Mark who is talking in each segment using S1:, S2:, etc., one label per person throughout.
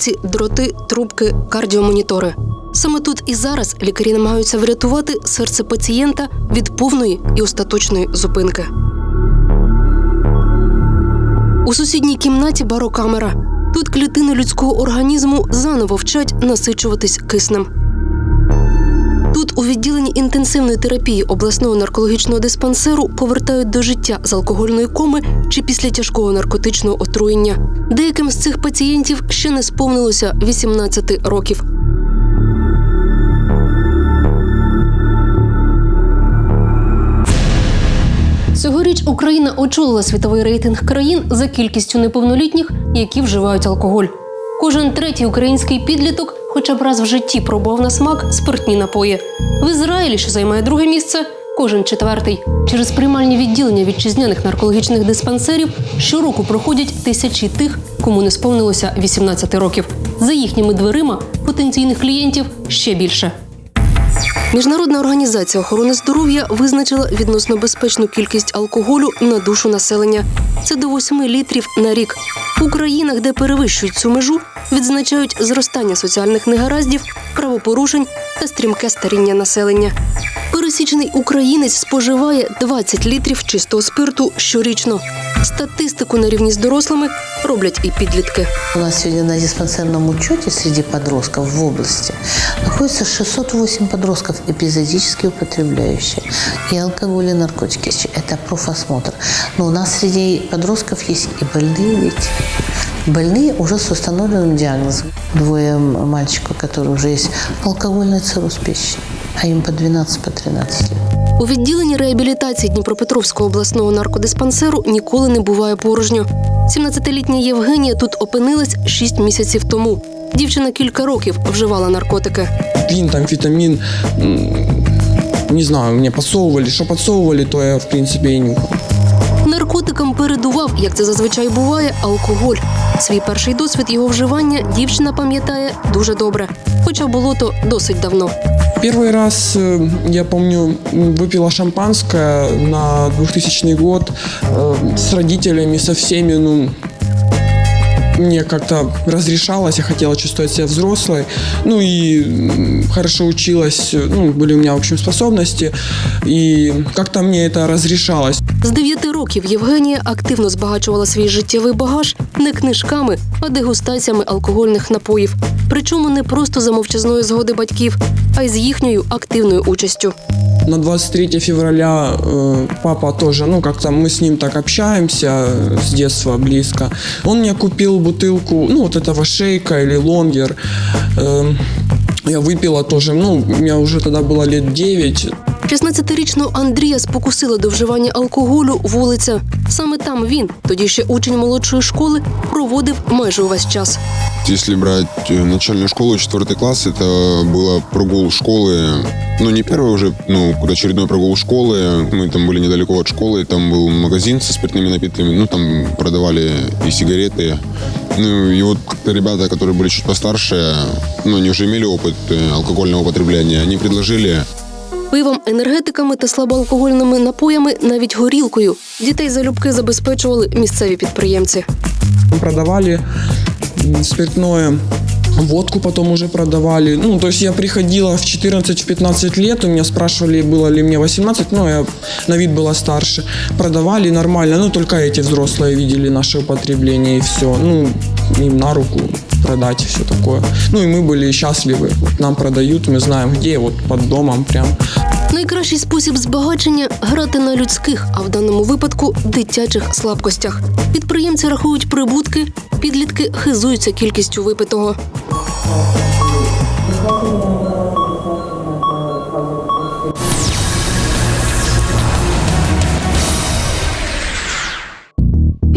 S1: Крапельниці, дроти, трубки, кардіомонітори. Саме тут і зараз лікарі намагаються врятувати серце пацієнта від повної і остаточної зупинки. У сусідній кімнаті барокамера. Тут клітини людського організму заново вчать насичуватись киснем. Тут у відділенні інтенсивної терапії обласного наркологічного диспансеру повертають до життя з алкогольної коми чи після тяжкого наркотичного отруєння. Деяким з цих пацієнтів ще не сповнилося 18 років. Цьогоріч Україна очолила світовий рейтинг країн за кількістю неповнолітніх, які вживають алкоголь. Кожен третій український підліток хоча б раз в житті пробував на смак спиртні напої. В Ізраїлі, що займає друге місце, кожен четвертий. Через приймальні відділення вітчизняних наркологічних диспансерів щороку проходять тисячі тих, кому не сповнилося 18 років. За їхніми дверима потенційних клієнтів ще більше. Міжнародна організація охорони здоров'я визначила відносно безпечну кількість алкоголю на душу населення. Це до 8 літрів на рік. У країнах, де перевищують цю межу, відзначають зростання соціальних негараздів, правопорушень та стрімке старіння населення. Пересічний українець споживає 20 літрів чистого спирту щорічно. Статистику на рівні з дорослими роблять і підлітки.
S2: У нас сегодня на диспансерном учете среди подростков в области находится 608 подростков, эпизодически употребляющие и алкоголь, и наркотики. Это профосмотр. Но у нас среди подростков есть и больные дети. Больные уже с установленным диагнозом. Двое м- мальчиков, которые уже есть алкогольный цирроз печени, а им по 12, по 13 лет.
S1: У відділенні реабілітації Дніпропетровського обласного наркодиспансеру ніколи не буває порожньо. 17-літня Євгенія тут опинилась 6 місяців тому. Дівчина кілька років вживала наркотики.
S3: Пин, там, витамин, м, не знаю, мне подсовывали, что подсовывали, то я, в принципе, и нюхал.
S1: Наркотикам передував, як це зазвичай буває, алкоголь. Свій перший досвід його вживання дівчина пам'ятає дуже добре, хоча було то досить давно.
S3: Первый раз, э, я помню, м, выпила шампанское на 2000 год э, с родителями, со всеми, ну, мне как-то разрешалось, я хотела чувствовать себя взрослой, ну и м, хорошо училась, э, ну, были у меня, в общем, способности, и как-то мне это разрешалось.
S1: З 9 років Євгенія активно збагачувала свій життєвий багаж не книжками, а дегустаціями алкогольних напоїв. Причому не просто за мовчазної згоди батьків, а й з їхньою активною участю.
S3: На 23 февраля э, папа тоже, ну как-то мы с ним так общаемся э, с детства близко. Он мне купил бутылку, ну вот этого шейка или лонгер. Эм, я выпила тоже, ну, у меня уже тогда было лет 9.
S1: 16-річного Андрія спокусила до вживання алкоголю вулиця. Саме там він, тоді ще учень молодшої школи, проводив майже увесь час.
S4: Если брать э, начальную школу, четвертый класс, это было прогул школы, ну не первый уже, ну очередной прогул школы. Мы там были недалеко от школы, там был магазин со спиртными напитками, ну там продавали и сигареты. Ну и вот как-то ребята, которые были чуть постарше, ну они уже имели опыт э, алкогольного употребления, они предложили
S1: Пивом, енергетиками та слабоалкогольними напоями, навіть горілкою. Дітей залюбки забезпечували місцеві підприємці.
S3: Продавали м, спиртное. Водку потом уже продавали. Ну, то есть я приходила в 14-15 лет, у меня спрашивали, было ли мне 18, но я на вид была старше. Продавали нормально, ну, только эти взрослые видели наше употребление и все. Ну, им на руку продать и все такое. Ну, и мы были счастливы. Вот нам продают, мы знаем где, вот под домом прям.
S1: Найкращий спосіб збагачення грати на людських, а в даному випадку дитячих слабкостях. Підприємці рахують прибутки, підлітки хизуються кількістю випитого.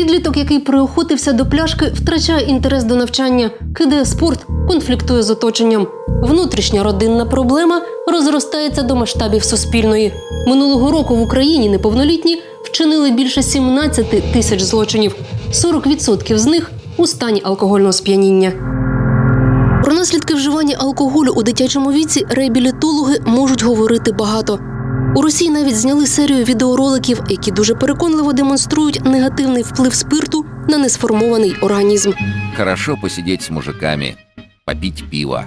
S1: Підліток, який приохотився до пляшки, втрачає інтерес до навчання, кидає спорт, конфліктує з оточенням. Внутрішня родинна проблема розростається до масштабів суспільної. Минулого року в Україні неповнолітні вчинили більше 17 тисяч злочинів. 40% з них у стані алкогольного сп'яніння. Про наслідки вживання алкоголю у дитячому віці реабілітологи можуть говорити багато. У Росії навіть зняли серію відеороликів, які дуже переконливо демонструють негативний вплив спирту на несформований організм.
S5: Хорошо посидеть с мужиками, попить пиво,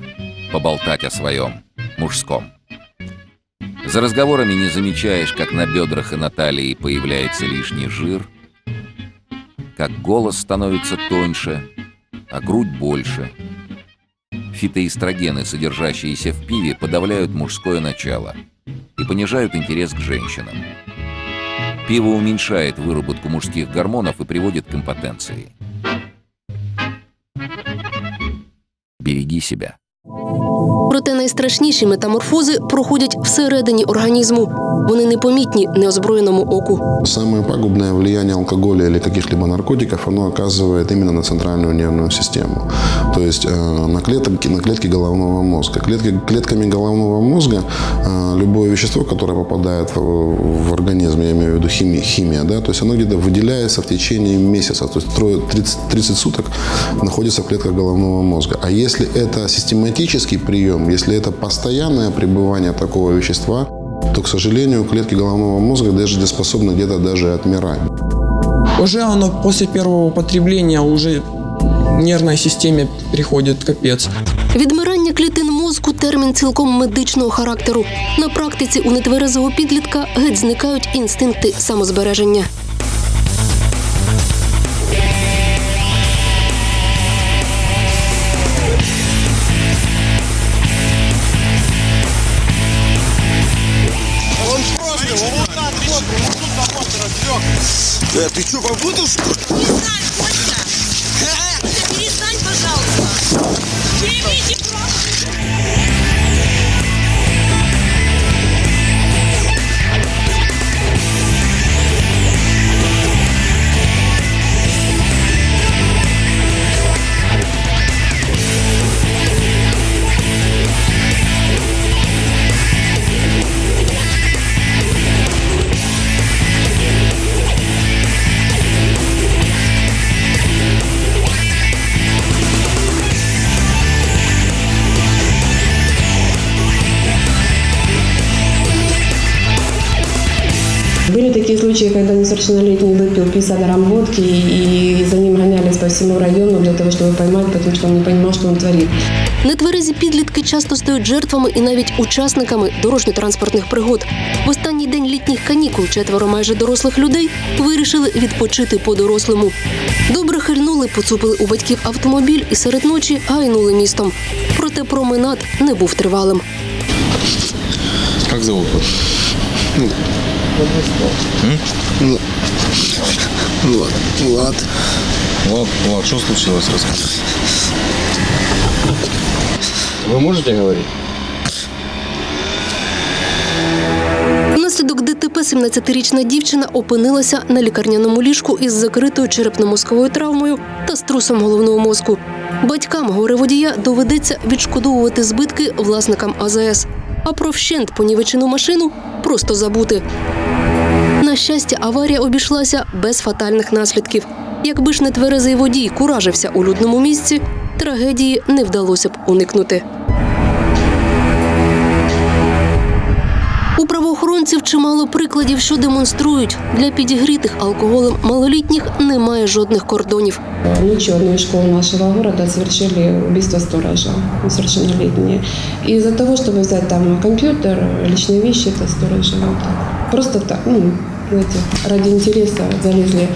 S5: поболтать о своем, мужском. За разговорами не замечаешь, как на бедрах и на талии появляется лишний жир, как голос становится тоньше, а грудь больше. Фитоэстрогены, содержащиеся в пиве, подавляют мужское начало и понижают интерес к женщинам. Пиво уменьшает выработку мужских гормонов и приводит к импотенции. Береги себя.
S1: Проте найстрашніші метаморфози проходять всередині організму. Вони непомітні неозброєному оку.
S6: Самое пагубное влияние алкоголя или каких-либо наркотиков, оно оказывает именно на центральную нервную систему. То есть э, на, клетки, на клетки головного мозга. Клетки, клетками головного мозга э, любое вещество, которое попадает в, в организм, я имею в виду химия, химия да, то есть оно где-то выделяется в течение месяца. То есть трое- 30, 30 суток находится в клетках головного мозга. А если это систематический прием, если это постоянное пребывание такого вещества, то, к сожалению, клетки головного мозга даже способны где-то даже отмирать.
S3: Уже оно после первого употребления уже нервной системе приходит капец.
S1: Відмирання клітин мозку термін цілком медичного характеру. На практиці у нетверезого підлітка геть зникають інстинкти самозбереження.
S7: Перестань,
S8: Были такие случаи, когда несовершеннолетний выпил 50 грамм водки и за ним гонялись по всему району для того, чтобы поймать, потому что он не понимал, что он творит.
S1: Нетверезі підлітки часто стають жертвами і навіть учасниками дорожньо-транспортних пригод. В останній день літніх канікул четверо майже дорослих людей вирішили відпочити по-дорослому. Добре хильнули, поцупили у батьків автомобіль і серед ночі гайнули містом. Проте променад не був тривалим.
S9: Как зовут Вас?
S6: Влад. Влад.
S9: Влад, Влад, что случилось? Расскажи. Вы можете говорить?
S1: Внаслідок ДТП 17-річна дівчина опинилася на лікарняному ліжку із закритою черепно-мозковою травмою та струсом головного мозку. Батькам горе-водія доведеться відшкодовувати збитки власникам АЗС. А про вщент понівечену машину просто забути. На щастя, аварія обійшлася без фатальних наслідків. Якби ж не тверезий водій куражився у людному місці, трагедії не вдалося б уникнути. правоохоронців чимало прикладів, що демонструють, для підігрітих алкоголем малолітніх немає жодних кордонів.
S8: Ночью одной из школ нашего города совершили убийство сторожа, несовершеннолетние. И из-за того, чтобы взять там компьютер, личные вещи, это сторожа вот так. Просто так, ну, знаете, ради интереса залезли э,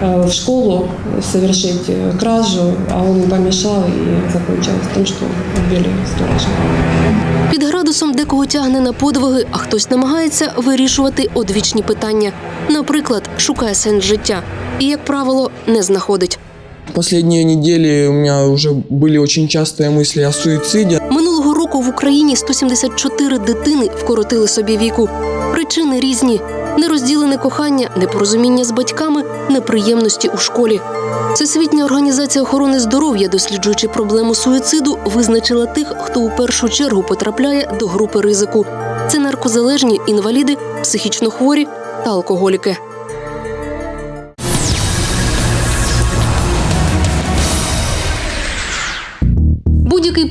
S8: в школу совершить э, кражу, а он им помешал и закончилось тем, что убили сторожа.
S1: Під градусом декого тягне на подвиги, а хтось намагається вирішувати одвічні питання. Наприклад, шукає сенс життя і, як правило, не знаходить.
S3: Последние недели у меня уже были очень частые мысли о суициде.
S1: Минулого року в Україні 174 дитини вкоротили собі віку. Причини різні: нерозділене кохання, непорозуміння з батьками, неприємності у школі. Всесвітня організація охорони здоров'я, досліджуючи проблему суїциду, визначила тих, хто у першу чергу потрапляє до групи ризику. Це наркозалежні, інваліди, психічно хворі та алкоголіки.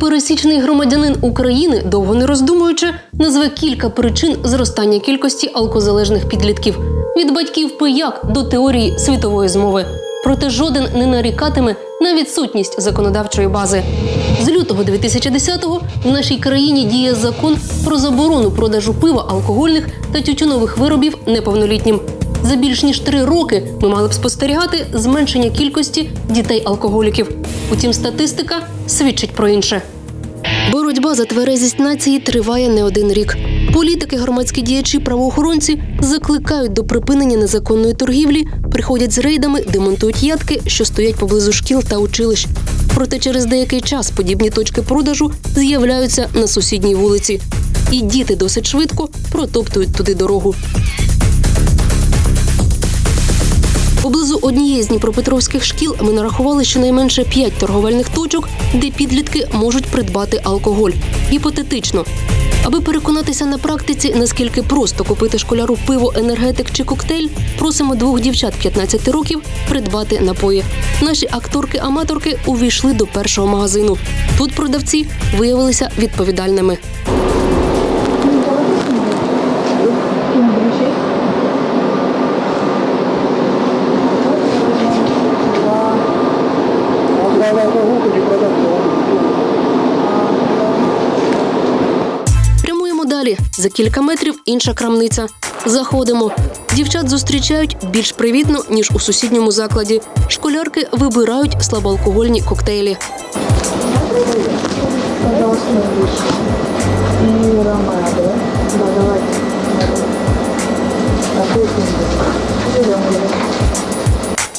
S1: Пересічний громадянин України, довго не роздумуючи, назве кілька причин зростання кількості алкозалежних підлітків від батьків пияк до теорії світової змови. Проте жоден не нарікатиме на відсутність законодавчої бази. З лютого 2010-го в нашій країні діє закон про заборону продажу пива, алкогольних та тютюнових виробів неповнолітнім. За більш ніж три роки ми мали б спостерігати зменшення кількості дітей-алкоголіків. Утім, статистика свідчить про інше. Боротьба за тверезість нації триває не один рік. Політики, громадські діячі, правоохоронці закликають до припинення незаконної торгівлі, приходять з рейдами, демонтують ядки, що стоять поблизу шкіл та училищ. Проте через деякий час подібні точки продажу з'являються на сусідній вулиці. І діти досить швидко протоптують туди дорогу. Поблизу однієї з дніпропетровських шкіл ми нарахували щонайменше п'ять торговельних точок, де підлітки можуть придбати алкоголь. Гіпотетично. Аби переконатися на практиці, наскільки просто купити школяру пиво, енергетик чи коктейль, просимо двох дівчат 15 років придбати напої. Наші акторки-аматорки увійшли до першого магазину. Тут продавці виявилися відповідальними. За кілька метрів інша крамниця. Заходимо. Дівчат зустрічають більш привітно, ніж у сусідньому закладі. Школярки вибирають слабоалкогольні коктейлі.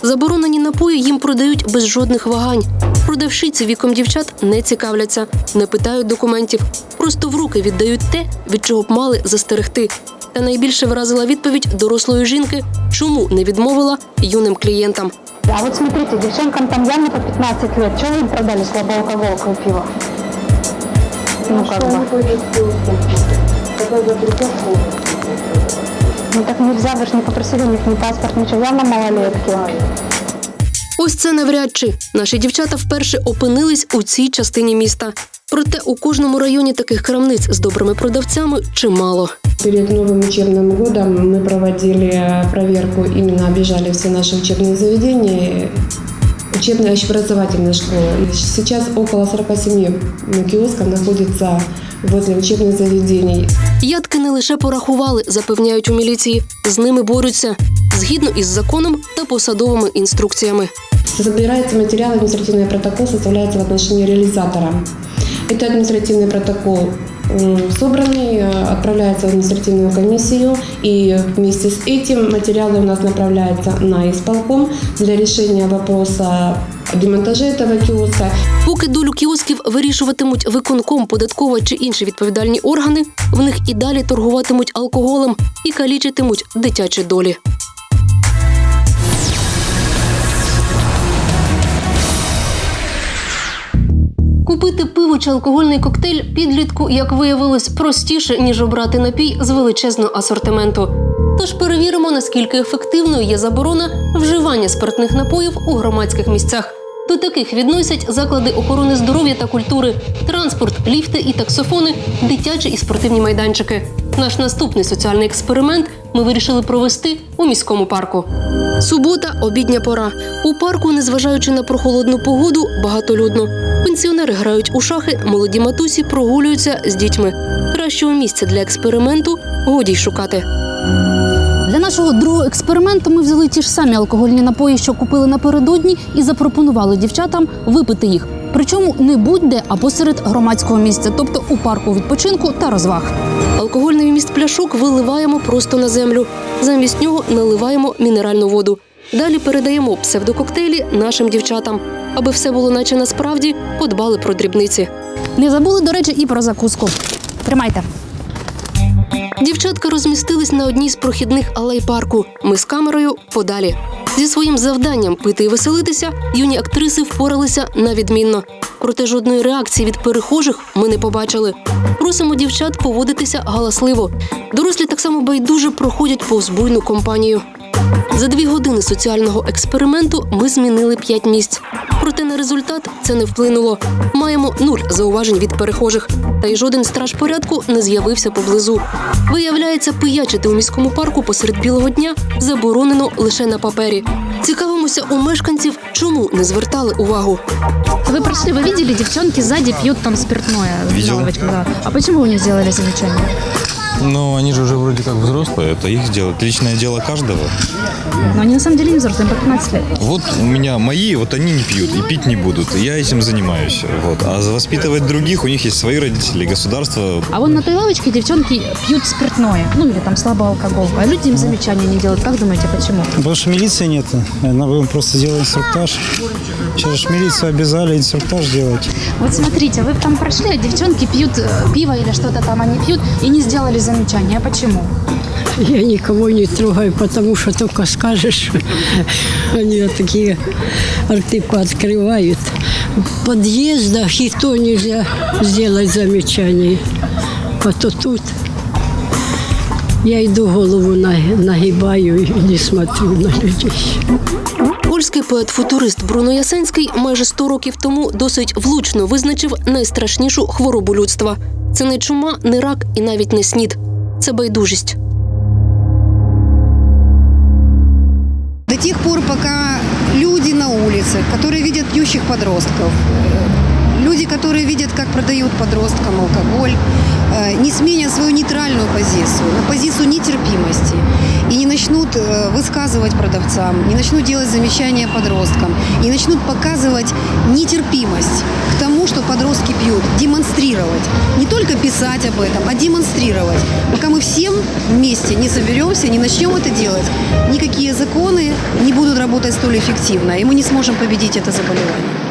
S1: Заборонені напої їм продають без жодних вагань. Продавщиці віком дівчат не цікавляться, не питають документів, просто в руки віддають те, від чого б мали застерегти. Та найбільше вразила відповідь дорослої жінки, чому не відмовила юним клієнтам.
S10: А вот смотрите, девчонкам там явно по 15 лет. Чего им продали слабоалкоголку и пиво? Ну как бы Ну так нельзя, вы же не попросили у них ни паспорт, ничего. Явно малолетки.
S1: Ось це навряд чи наші дівчата вперше опинились у цій частині міста. Проте у кожному районі таких крамниць з добрими продавцями чимало.
S8: Перед новым учебным годом мы проводили проверку, именно обижали все наши учебные заведения, учебные образовательные школы. И Сейчас около 47 киосков находится возле учебных заведений.
S1: Ядки не лише порахували, запевняють у міліції. З ними борються згідно із законом та посадовими інструкціями.
S8: Собирается материал, административный протокол составляется в отношении реализатора. Это административный протокол м, собранный, э, отправляется в административную комиссию, и вместе с этим материалы у нас направляются на исполком для решения вопроса о демонтаже этого киоска.
S1: Поки долю кіосків вирішуватимуть виконком, податкова чи інші відповідальні органи, в них і далі торгуватимуть алкоголем і калічитимуть дитячі долі. Купити пиво чи алкогольний коктейль підлітку, як виявилось, простіше, ніж обрати напій з величезного асортименту. Тож перевіримо, наскільки ефективною є заборона вживання спиртних напоїв у громадських місцях. До таких відносять заклади охорони здоров'я та культури, транспорт, ліфти і таксофони, дитячі і спортивні майданчики. Наш наступний соціальний експеримент ми вирішили провести у міському парку. Субота, обідня пора. У парку, незважаючи на прохолодну погоду, багатолюдно. Пенсіонери грають у шахи, молоді матусі прогулюються з дітьми. Кращого місця для експерименту годі й шукати.
S11: Нашого другого експерименту ми взяли ті ж самі алкогольні напої, що купили напередодні, і запропонували дівчатам випити їх. Причому не будь-де, а посеред громадського місця, тобто у парку відпочинку та розваг.
S1: Алкогольний вміст пляшок виливаємо просто на землю. Замість нього наливаємо мінеральну воду. Далі передаємо псевдококтейлі нашим дівчатам. Аби все було наче насправді, подбали про дрібниці.
S11: Не забули, до речі, і про закуску. Тримайте.
S1: Дівчатка розмістились на одній з прохідних алей парку. Ми з камерою подалі. Зі своїм завданням пити і веселитися юні актриси впоралися на відмінно. Проте жодної реакції від перехожих ми не побачили. Просимо дівчат поводитися галасливо. Дорослі так само байдуже проходять повз буйну компанію. За дві години соціального експерименту ми змінили п'ять місць Проте на на результат це не вплинуло. Маємо нуль зауважень від перехожих. Та й жоден страж порядку не з'явився поблизу. Виявляється, пиячити у міському парку посеред білого дня заборонено лише на папері. Цікавимося у мешканців, чому не звертали увагу.
S11: Вы прошли, вы видели, девчонки сзади пьют там спиртное.
S9: Видел.
S11: Лавочка, да. А почему вы не сделали замечание?
S9: Ну, они же уже вроде как взрослые, это их дело, это личное дело каждого.
S11: Но они на самом деле не взрослые, им по 15 лет.
S9: Вот у меня мои, вот они не пьют и пить не будут, и я этим занимаюсь. Вот. А воспитывать других, у них есть свои родители, государство.
S11: А вон на той лавочке девчонки пьют спиртное, ну или там слабую алкоголь. А люди им замечания не делают. Как думаете, почему?
S12: Потому что милиции нет. Она бы им просто сделала инструктаж. Сейчас же милицию обязали инструктаж делать.
S11: Вот смотрите, вы там прошли, а девчонки пьют э, пиво или что-то там они пьют и не сделали замечания. А почему?
S13: Я никого не трогаю, потому что только скажешь, они вот такие рты пооткрывают. В подъездах и то нельзя сделать замечание. А то тут я иду голову на- нагибаю и не смотрю на людей.
S1: Польський поет-футурист Бруно Ясенський майже 100 років тому досить влучно визначив найстрашнішу хворобу людства. Це не чума, не рак і навіть не снід. Це байдужість.
S10: До тех пор, пока люди на улице, которые видят пьющих подростков, э, люди, которые видят, как продают подросткам алкоголь, э, не сменят свою нейтральную позицию, на позицию нетерпимости, и не начнут э, высказывать продавцам, не начнут делать замечания подросткам, не начнут показывать нетерпимость к тому, что подростки пьют, демонстрировать. Не только писать об этом, а демонстрировать. Пока мы всем вместе не соберемся, не начнем это делать, никакие законы не будут работать столь эффективно, и мы не сможем победить это заболевание.